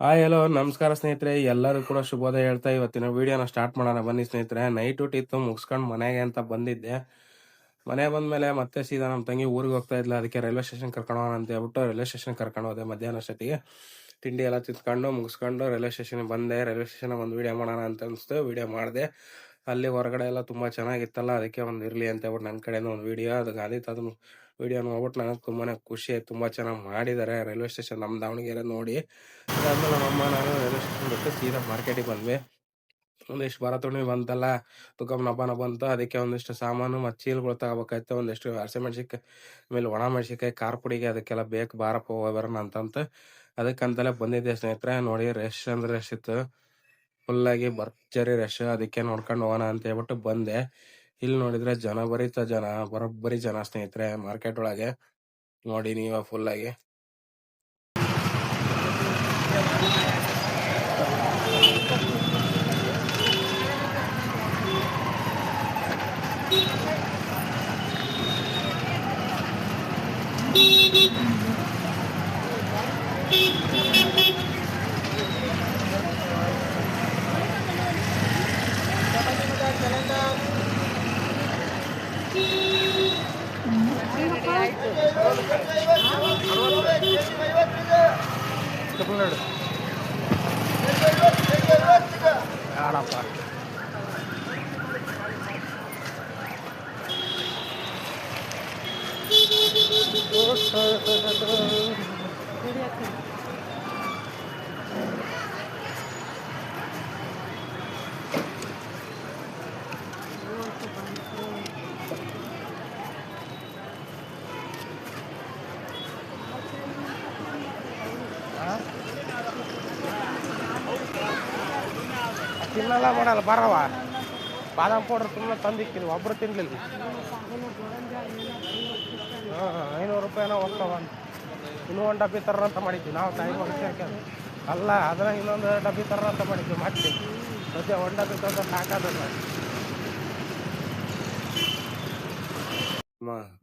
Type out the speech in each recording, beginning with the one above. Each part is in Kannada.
ಹಾಯ್ ಹಲೋ ನಮಸ್ಕಾರ ಸ್ನೇಹಿತರೆ. ಎಲ್ಲರೂ ಕೂಡ ಶುಭೋದಯ ಹೇಳ್ತಾ ಇವತ್ತಿನ ವಿಡಿಯೋನ ಸ್ಟಾರ್ಟ್ ಮಾಡೋಣ. ಬನ್ನಿ ಸ್ನೇಹಿತರೆ. ನೈಟ್ ಇತ್ತು ಮುಗಿಸ್ಕೊಂಡು ಮನೆಗೆ ಅಂತ ಬಂದಿದ್ದೆ. ಮನೆ ಬಂದ್ಮೇಲೆ ಮತ್ತೆ ಸೀದಾ ನಮ್ಮ ತಂಗಿ ಊರಿಗೆ ಹೋಗ್ತಾ ಇದ್ಲ. ಅದಕ್ಕೆ ರೈಲ್ವೆ ಸ್ಟೇಷನ್ ಕರ್ಕೊಂಡು ಅಂತ ಹೇಳ್ಬಿಟ್ಟು ರೈಲ್ವೆ ಸ್ಟೇಷನ್ ಕರ್ಕೊಂಡು ಹೋದೆ ಮಧ್ಯಾಹ್ನ ಅಷ್ಟೊತ್ತಿಗೆ. ತಿಂಡಿ ಎಲ್ಲ ತಿಂದ್ಕೊಂಡು ಮುಗಿಸ್ಕೊಂಡು ರೈಲ್ವೆ ಸ್ಟೇಷನ್ ಬಂದೆ. ರೈಲ್ವೆ ಸ್ಟೇಷನ್ ಒಂದು ವಿಡಿಯೋ ಮಾಡೋಣ ಅಂತ ಅನಿಸ್ತು. ವಿಡಿಯೋ ಮಾಡಿದೆ. ಅಲ್ಲಿ ಹೊರಗಡೆ ಎಲ್ಲ ತುಂಬ ಚೆನ್ನಾಗಿತ್ತಲ್ಲ, ಅದಕ್ಕೆ ಒಂದು ಇರಲಿ ಅಂತ ಹೇಳ್ಬಿಟ್ಟು ನನ್ನ ಕಡೆಯಿಂದ ಒಂದು ವಿಡಿಯೋ ಅದು ಗಾದಿ ಅದನ್ನು ವಿಡಿಯೋ ನೋಡ್ಬಿಟ್ಟು ನನಗೆ ತುಂಬಾ ಖುಷಿ ಆಯ್ತು, ತುಂಬ ಚೆನ್ನಾಗಿ ಮಾಡಿದ್ದಾರೆ ರೈಲ್ವೆ ಸ್ಟೇಷನ್ ನಮ್ಮ ದಾವಣಗೆರೆ ನೋಡಿ. ಅದಾದ್ಮೇಲೆ ನಮ್ಮಮ್ಮ ನಾನು ರೈಲ್ವೆ ಸ್ಟೇಷನ್ ಬಿಟ್ಟು ಸೀದಾ ಮಾರ್ಕೆಟಿಗೆ ಬಂದ್ವಿ. ಒಂದಿಷ್ಟು ಬರ ತುಣಿ ಬಂತಲ್ಲ ತುಕಮ್ ಹಬ್ಬನ ಬಂತು ಅದಕ್ಕೆ ಒಂದಿಷ್ಟು ಸಾಮಾನು ಮತ್ತು ಚೀಲಗಳು ತಗೋಬೇಕಾಯ್ತು. ಒಂದಿಷ್ಟು ಹಸಿಮೆಣ್ಸಿಕಾಯಿ ಆಮೇಲೆ ಒಣ ಮೆಣಸಿನ್ಕಾಯಿ ಖಾರ ಪುಡಿಗೆ ಅದಕ್ಕೆಲ್ಲ ಬೇಕು, ಬಾರಪ್ಪ ಹೋಗ್ಬರೋಣ ಅಂತಂತ ಅದಕ್ಕಂತಲೇ ಬಂದಿದ್ದೆ ಸ್ನೇಹಿತರೆ. ನೋಡಿ ರಶ್ ಅಂದ್ರೆ ರಶ್ ಇತ್ತು. ಫುಲ್ಲಾಗಿ ಭರ್ಜರಿ ರಶ್ ಅದಕ್ಕೆ ನೋಡ್ಕೊಂಡು ಹೋಗೋಣ ಅಂತ ಹೇಳ್ಬಿಟ್ಟು ಬಂದೆ. ಇಲ್ಲಿ ನೋಡಿದ್ರೆ ಜನ ಬರೀತ ಜನ, ಬರೋಬ್ಬರಿ ಜನ ಸ್ನೇಹಿತರೆ ಮಾರ್ಕೆಟ್ ಒಳಗೆ. ನೋಡಿ ನೀವ ಫುಲ್ಲಾಗಿ ತಮಿಳ್ನಾಡು ಬೇಡಪ್ಪ ತಿನ್ನಲ್ಲ, ಮಾಡಲ್ಲ, ಬರವ. ಬಾದಾಮ್ ಪೌಡ್ರ್ ತುಂಬ ತಂದಿಕ್ಕಿಲ್ಲ ಒಬ್ರು ತಿನ್ಲಿಲ್ಲ. ಹಾಂ ಐನೂರು ರೂಪಾಯಿನೋ ಹೋಗ್ತಾವ ಇನ್ನೂ ಒಂದು ಡಬ್ಬಿ ತರ ಅಂತ ಮಾಡಿದ್ವಿ. ನಾವು ತಾಯಿ ಹಾಕ್ಯಂದು ಅಲ್ಲ, ಅದ್ರಾಗ ಇನ್ನೊಂದು ಡಬ್ಬಿ ತರ ಅಂತ ಮಾಡಿದ್ವಿ. ಮತ್ತೆ ಸದ್ಯ ಒಂದು ಡಬ್ಬಿ ತಂದ್ರೆ ಸಾಕಾದಲ್ಲ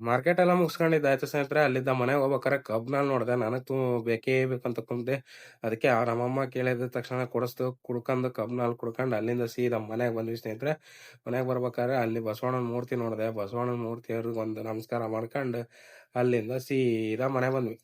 ಮಾರ್ಕೆಟ್ ಎಲ್ಲ ಮುಗಿಸ್ಕೊಂಡಿದ್ದೆ. ಆಯ್ತು ಸ್ನೇಹಿತರೆ, ಅಲ್ಲಿದ್ದ ಮನೆಗೆ ಹೋಗ್ಬೇಕಾರೆ ಕಬ್ನಲ್ಲಿ ನೋಡಿದೆ. ನನಗೆ ತು, ಬೇಕೇ ಬೇಕಂತ ಕುಂತೆ ಅದಕ್ಕೆ ಆ ನಮ್ಮಮ್ಮ ಕೇಳಿದ ತಕ್ಷಣ ಕೊಡಿಸ್ತು ಕುಡ್ಕೊಂಡು ಕಬ್ನಲ್ಲಿ ಕುಡ್ಕೊಂಡು ಅಲ್ಲಿಂದ ಸೀದಾ ಮನೆಗೆ ಬಂದ್ವಿ ಸ್ನೇಹಿತರೆ. ಮನೆಗೆ ಬರ್ಬೇಕಾದ್ರೆ ಅಲ್ಲಿ ಬಸವಣ್ಣನ ಮೂರ್ತಿ ನೋಡಿದೆ. ಬಸವಣ್ಣನ ಮೂರ್ತಿಯವ್ರಿಗೆ ಒಂದು ನಮಸ್ಕಾರ ಮಾಡ್ಕೊಂಡು ಅಲ್ಲಿಂದ ಸೀದಾ ಮನೆ ಬಂದ್ವಿ.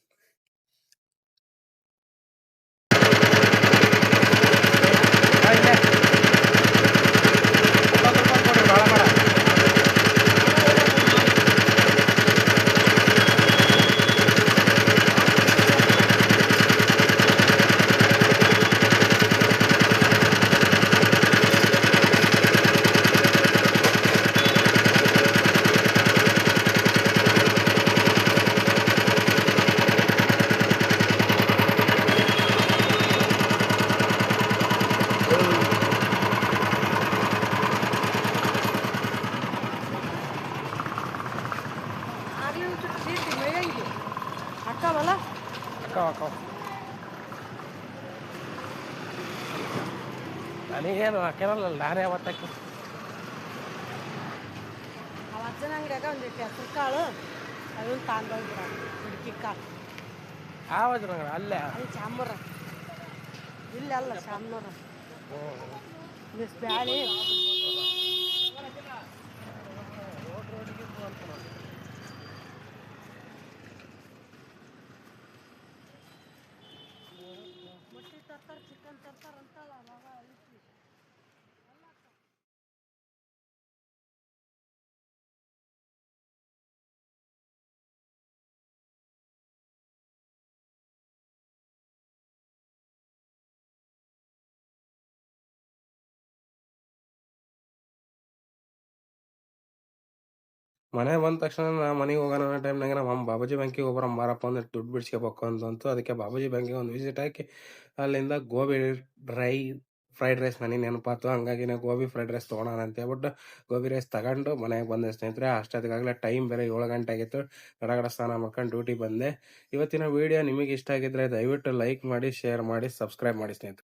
ಅಕ್ಕವಲ್ಲ ಅಕ್ಕವ ಅಕ್ಕವ ನನಗೇನು ಹಾಕಿರಲ್ಲ ನಾನೇ ಅವತ್ತಕ್ಕೆ. ಅವತ್ತಿನ ಅಂಗಡಿಯಾಗ ಒಂದಿಟ್ಟು ಹೆಸರು ಕಾಳು ಅದನ್ನ ತಾಂದೋಗ್ಬಿಡ ಹುಡುಕಿ ಕಾಳು. ಆವಾಜ್ ಅಲ್ಲೇ? ಅಲ್ಲಿ ಚಾಮರ ಇಲ್ಲ ಅಲ್ಲ ಚಾಮನೂರ ಮಿಸ್ ಬ್ಯಾಳಿ. ಮನೆ ಬಂದ ತಕ್ಷಣ ನಾ ಮನೆಗೆ ಹೋಗೋಣ ಅನ್ನೋ ಟೈಮ್ನಾಗ ನಮ್ಮ ಬಾಬಾಜಿ ಬ್ಯಾಂಕಿಗೆ ಒಬ್ಬರ ಮಾರಪ್ಪ ಅಂದ್ರೆ ದುಡ್ಡು ಬಿಡ್ಸ್ಕೊಬೇಕು ಅಂತಂತು ಅದಕ್ಕೆ ಬಾಬಾಜಿ ಬ್ಯಾಂಕಿಗೆ ಒಂದು ವಿಸಿಟ್ ಹಾಕಿ ಅಲ್ಲಿಂದ ಗೋಬಿ ಡ್ರೈ ಫ್ರೈಡ್ ರೈಸ್ ನನಗೆ ನೆನಪಾತು. ಹಂಗಾಗಿ ನಾ ಗೋಬಿ ಫ್ರೈಡ್ ರೈಸ್ ತೊಗೊಳೋಣ ಅಂತ ಹೇಳ್ಬಿಟ್ಟು ಗೋಬಿ ರೈಸ್ ತಗೊಂಡು ಮನೆಗೆ ಬಂದೆ ಸ್ನೇಹಿತರೆ. ಅಷ್ಟೊತ್ತಿಗಾಗಲೇ ಟೈಮ್ ಬೇರೆ ಏಳು ಗಂಟೆ ಆಗಿತ್ತು. ಗಡಗಡ ಸ್ನಾನ ಮಾಡ್ಕೊಂಡು ಡ್ಯೂಟಿ ಬಂದೆ. ಇವತ್ತಿನ ವಿಡಿಯೋ ನಿಮಗೆ ಇಷ್ಟ ಆಗಿದ್ರೆ ದಯವಿಟ್ಟು ಲೈಕ್ ಮಾಡಿ ಶೇರ್ ಮಾಡಿ ಸಬ್ಸ್ಕ್ರೈಬ್ ಮಾಡಿ ಸ್ನೇಹಿತರೆ.